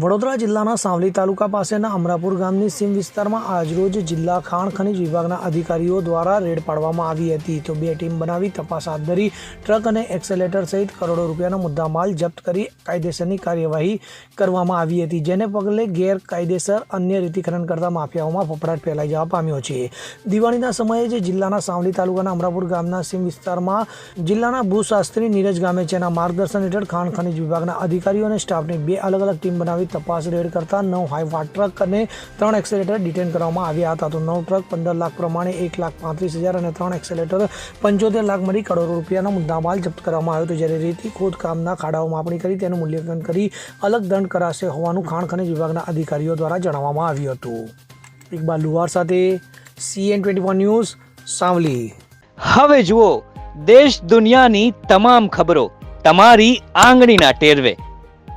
વડોદરા જિલ્લાના સાવલી તાલુકા પાસેના અમરાપુર ગામની સીમ વિસ્તારમાં આજરોજ જિલ્લા ખાણ ખનિજ વિભાગના અધિકારીઓ દ્વારા રેડ પાડવામાં આવી હતી. તો બે ટીમ બનાવી તપાસ હાથ ધરી ટ્રક અને એક્સેલેટર સહિત કરોડો રૂપિયાનો મુદ્દામાલ જપ્ત કરી કાયદેસરની કાર્યવાહી કરવામાં આવી હતી, જેને પગલે ગેરકાયદેસર અન્ય રીતિકરણ કરતા માફિયાઓમાં ફફડાટ ફેલાઈ જવા પામ્યો છે. દિવાળીના સમયે જે જિલ્લાના સાવલી તાલુકાના અમરાપુર ગામના સીમ વિસ્તારમાં જિલ્લાના ભૂશાસ્ત્રી નીરજ ગામેચેના માર્ગદર્શન હેઠળ ખાણ ખનિજ વિભાગના અધિકારીઓ અને સ્ટાફની બે અલગ અલગ ટીમ બનાવી તપાસ રેડ કરતા નવ હાઈવા ટ્રક અને ત્રણ એક્સેલેટર ડિટેન કરવામાં આવ્યા હતા. તો નવ ટ્રક પંદર લાખ પ્રમાણે એક લાખ પાંત્રીસ હજાર અને ત્રણ એક્સેલેટર પંચોતેર લાખ મળી કરોડો રૂપિયાનો મુદ્દામાલ જપ્ત કરવામાં આવ્યો હતો. જ્યારે રેતી ખોદકામના ખાડાઓ માપણી કરી તેનું મૂલ્યાંકન કરી અલગ દંડ કરાશે હોવાનું ખાણ ખનિજ વિભાગના અધિકારીઓ દ્વારા જણાવવામાં આવ્યું હતું. ઇકબાલ લુવાર સાથે સીએન ટ્વેન્ટી ન્યૂઝ, સાવલી. હવે જુઓ, દેશ દુનિયાની તમામ ખબરો તમારી આંગળીના ટેરવે.